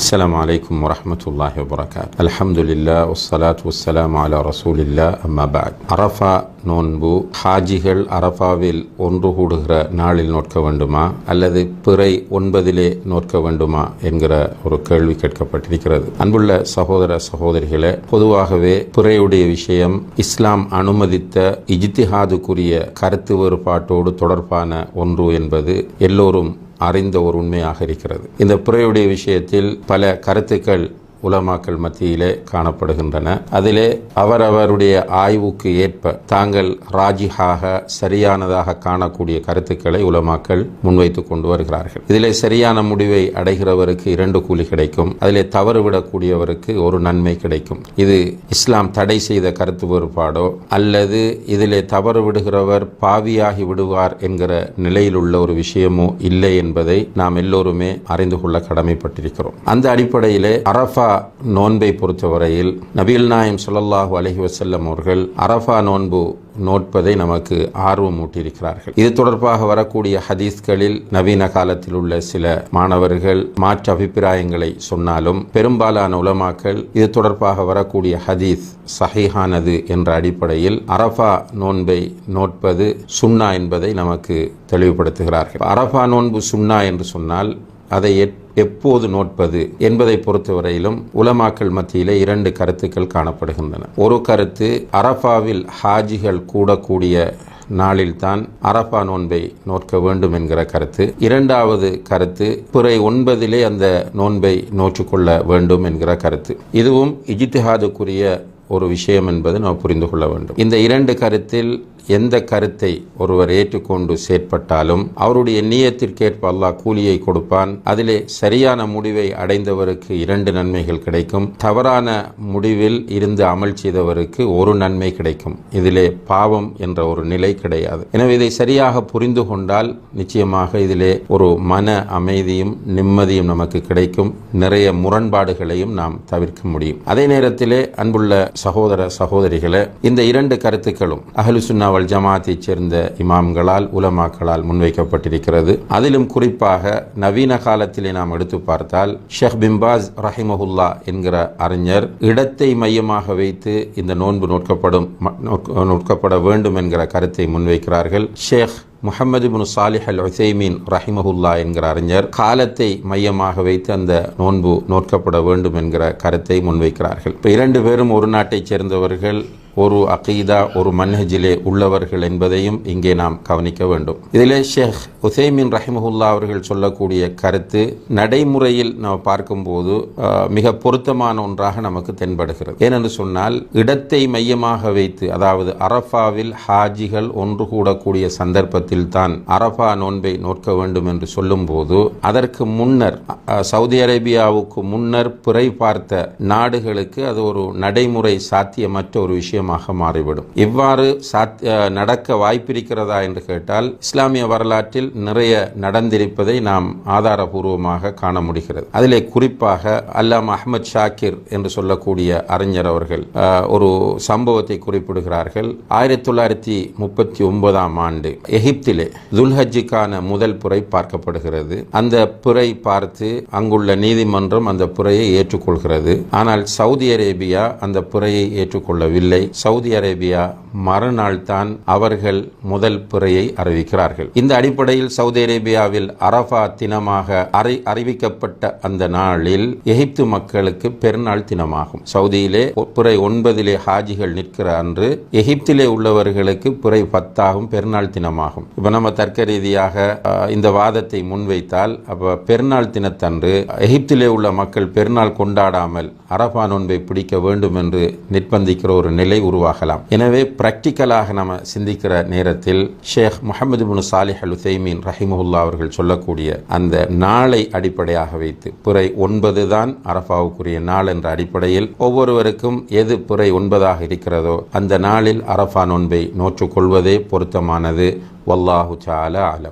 السلام عليكم ورحمة الله وبركاته الحمد لله والصلاة والسلام على رسول الله أما بعد அரஃபா நோன்பு ஹாஜிகள் அரஃபாவில் ஒன்று கூடுகிற நாளில் நோட்க வேண்டுமா அல்லது பிறை ஒன்பதிலே நோட்க வேண்டுமா என்கிற ஒரு கேள்வி கேட்கப்பட்டிருக்கிறது அன்புள்ள சகோதர சகோதரிகளே பொதுவாகவே பிறையுடைய விஷயம் இஸ்லாம் அனுமதித்த இஜித்திஹாதுக்குரிய கருத்து வேறுபாட்டோடு தொடர்பான ஒன்று என்பது எல்லோரும் அறிந்த ஒரு உண்மையாக இருக்கிறது. இந்த பிறையுடைய விஷயத்தில் பல கருத்துக்கள் உலமாக்கள் மத்தியிலே காணப்படுகின்றன. அதிலே அவரவருடைய ஆய்வுக்கு ஏற்ப தாங்கள் ராஜிஹாக சரியானதாக காணக்கூடிய கருத்துக்களை உலமாக்கள் முன்வைத்து கொண்டு வருகிறார்கள். இதிலே சரியான முடிவை அடைகிறவருக்கு இரண்டு கூலி கிடைக்கும். அதிலே தவறு விடக்கூடியவருக்கு ஒரு நன்மை கிடைக்கும். இது இஸ்லாம் தடை செய்த கருத்து வேறுபாடோ அல்லது இதிலே தவறு விடுகிறவர் பாவியாகி விடுவார் என்கிற நிலையில் உள்ள ஒரு விஷயமோ இல்லை என்பதை நாம் எல்லோருமே அறிந்து கொள்ள கடமைப்பட்டிருக்கிறோம். அந்த அடிப்படையிலே அரஃபா நோன்பை பொறுத்தவரையில் நபீல் நாயம் சொல்லல்லாஹு அலஹி வசல்லம் அவர்கள் அரஃபா நோன்பு நோட்பதை நமக்கு ஆர்வம் ஊட்டியிருக்கிறார்கள். இது தொடர்பாக வரக்கூடிய ஹதீஸ்களில் நவீன காலத்தில் உள்ள சில மாணவர்கள் மாற்று அபிப்பிராயங்களை சொன்னாலும் பெரும்பாலான உலமாக்கள் இது தொடர்பாக வரக்கூடிய ஹதீஸ் சஹீஹானது என்ற அடிப்படையில் அரஃபா நோன்பை நோட்பது சுன்னா என்பதை நமக்கு தெளிவுபடுத்துகிறார்கள். அரஃபா நோன்பு சுன்னா என்று சொன்னால் அதை எப்போது நோட்பது என்பதை பொறுத்தவரையிலும் உலமாக்கள் மத்தியிலே இரண்டு கருத்துக்கள் காணப்படுகின்றன. ஒரு கருத்து அரஃபாவில் ஹாஜிகள் கூடக்கூடிய நாளில்தான் அரஃபா நோன்பை நோற்க வேண்டும் என்கிற கருத்து. இரண்டாவது கருத்து பிறை ஒன்பதிலே அந்த நோன்பை நோற்றுக்கொள்ள வேண்டும் என்கிற கருத்து. இதுவும் இஜித்திஹாதுக்குரிய ஒரு விஷயம் என்பது நாம் புரிந்து கொள்ள வேண்டும். இந்த இரண்டு கருத்தில் எந்த கருத்தை ஒருவர் ஏற்றுக்கொண்டு செயற்பட்டாலும் அவருடைய நீயத்திற்கேற்ப அல்லாஹ் கூலியை கொடுப்பான். அதிலே சரியான முடிவை அடைந்தவருக்கு இரண்டு நன்மைகள் கிடைக்கும். தவறான முடிவில் இருந்து அமல் செய்தவருக்கு ஒரு நன்மை கிடைக்கும். இதிலே பாவம் என்ற ஒரு நிலை கிடையாது. எனவே இதை சரியாக புரிந்து கொண்டால் நிச்சயமாக இதிலே ஒரு மன அமைதியும் நிம்மதியும் நமக்கு கிடைக்கும். நிறைய முரண்பாடுகளையும் நாம் தவிர்க்க முடியும். அதே நேரத்திலே அன்புள்ள சகோதர சகோதரிகளை இந்த இரண்டு கருத்துக்களும் அகலுசுன்னா அவள் ஜமாத்தைச் சேர்ந்த இமாம்களால் உலமாக்களால் முன்வைக்கப்பட்டிருக்கிறது. அதிலும் குறிப்பாக நவீன காலத்திலே நாம் எடுத்து பார்த்தால் ஷேக் பிம்பாஸ் ரஹிமஹுல்லா என்கிற அறிஞர் இடத்தை மையமாக வைத்து இந்த நோன்பு நோட்கப்படும் நோட்கப்பட வேண்டும் என்கிற கருத்தை முன்வைக்கிறார்கள். ஷேக் முகமது பின் சாலிஹ் அல் உசைமீன் ரஹிமஹுல்லா என்கிற அறிஞர் காலத்தை மையமாக வைத்து அந்த நோன்பு நோட்கப்பட வேண்டும் என்கிற கருத்தை முன்வைக்கிறார்கள். இப்போ இரண்டு பேரும் ஒரு நாட்டைச் சேர்ந்தவர்கள் ஒரு அகீதா ஒரு மன்ஹஜிலே உள்ளவர்கள் என்பதையும் இங்கே நாம் கவனிக்க வேண்டும். இதிலே ஷேக் உசைமின் ரஹிமஹுல்லா அவர்கள் சொல்லக்கூடிய கருத்து நடைமுறையில் நாம் பார்க்கும்போது மிக பொருத்தமான ஒன்றாக நமக்கு தென்படுகிறது. ஏனென்று சொன்னால் இடத்தை மையமாக வைத்து அதாவது அரஃபாவில் ஹாஜிகள் ஒன்று கூடக்கூடிய சந்தர்ப்பத்தில் தான் அரஃபா நோன்பை நோக்க வேண்டும் என்று சொல்லும்போது அதற்கு முன்னர் சவுதி அரேபியாவுக்கு முன்னர் பிறை பார்த்த நாடுகளுக்கு அது ஒரு நடைமுறை சாத்தியமற்ற ஒரு விஷயம் விஷயமாக மாறிவிடும். இவ்வாறு நடக்க வாய்ப்பிருக்கிறதா என்று கேட்டால் இஸ்லாமிய வரலாற்றில் நிறைய நடந்திருப்பதை நாம் ஆதாரபூர்வமாக காண முடிகிறது. அதிலே குறிப்பாக அல்லாம் அஹமத் ஷாக்கிர் என்று சொல்லக்கூடிய அறிஞர் அவர்கள் ஒரு சம்பவத்தை குறிப்பிடுகிறார்கள். ஆயிரத்தி தொள்ளாயிரத்தி முப்பத்தி ஒன்பதாம் ஆண்டு எகிப்திலே துல்ஹஜிக்கான முதல் புறை பார்க்கப்படுகிறது. அந்த புறை பார்த்து அங்குள்ள நீதிமன்றம் அந்த புறையை ஏற்றுக்கொள்கிறது. ஆனால் சவுதி அரேபியா அந்த புறையை ஏற்றுக்கொள்ளவில்லை. சவுதி அரேபியா மறுநாள் தான் அவர்கள் முதல் பிறையை அறிவிக்கிறார்கள். இந்த அடிப்படையில் சவுதி அரேபியாவில் அரபா தினமாக அறி அறிவிக்கப்பட்ட அந்த நாளில் எகிப்து மக்களுக்கு பெருநாள் தினமாகும். சவுதியிலே பிறை ஒன்பதிலே ஹாஜிகள் நிற்கிற அன்று எகிப்திலே உள்ளவர்களுக்கு பிறை பத்தாகும் பெருநாள் தினமாகும். இப்ப நம்ம தர்க்க ரீதியாக இந்த வாதத்தை முன்வைத்தால் அப்ப பெருநாள் தினத்தன்று எகிப்திலே உள்ள மக்கள் பெருநாள் கொண்டாடாமல் அரபா நோன்பை பிடிக்க வேண்டும் என்று நிர்பந்திக்கிற ஒரு நிலை உருவாகலாம். எனவே பிராக்டிக்கலாக நம்ம சிந்திக்கிற நேரத்தில் ஷேக் முகமது பின் சாலிஹ் அல் உசைமீன் ரஹிமஹுல்லா அவர்கள் சொல்லக்கூடிய அந்த நாளை அடிப்படையாக வைத்து புறை ஒன்பது தான் அரஃபாவுக்குரிய நாள் என்ற அடிப்படையில் ஒவ்வொருவருக்கும் எது புறை ஒன்பதாக இருக்கிறதோ அந்த நாளில் அரஃபா நோன்பை நோற்றுக்கொள்வதே பொருத்தமானது. வல்லாஹு சால ஆலம்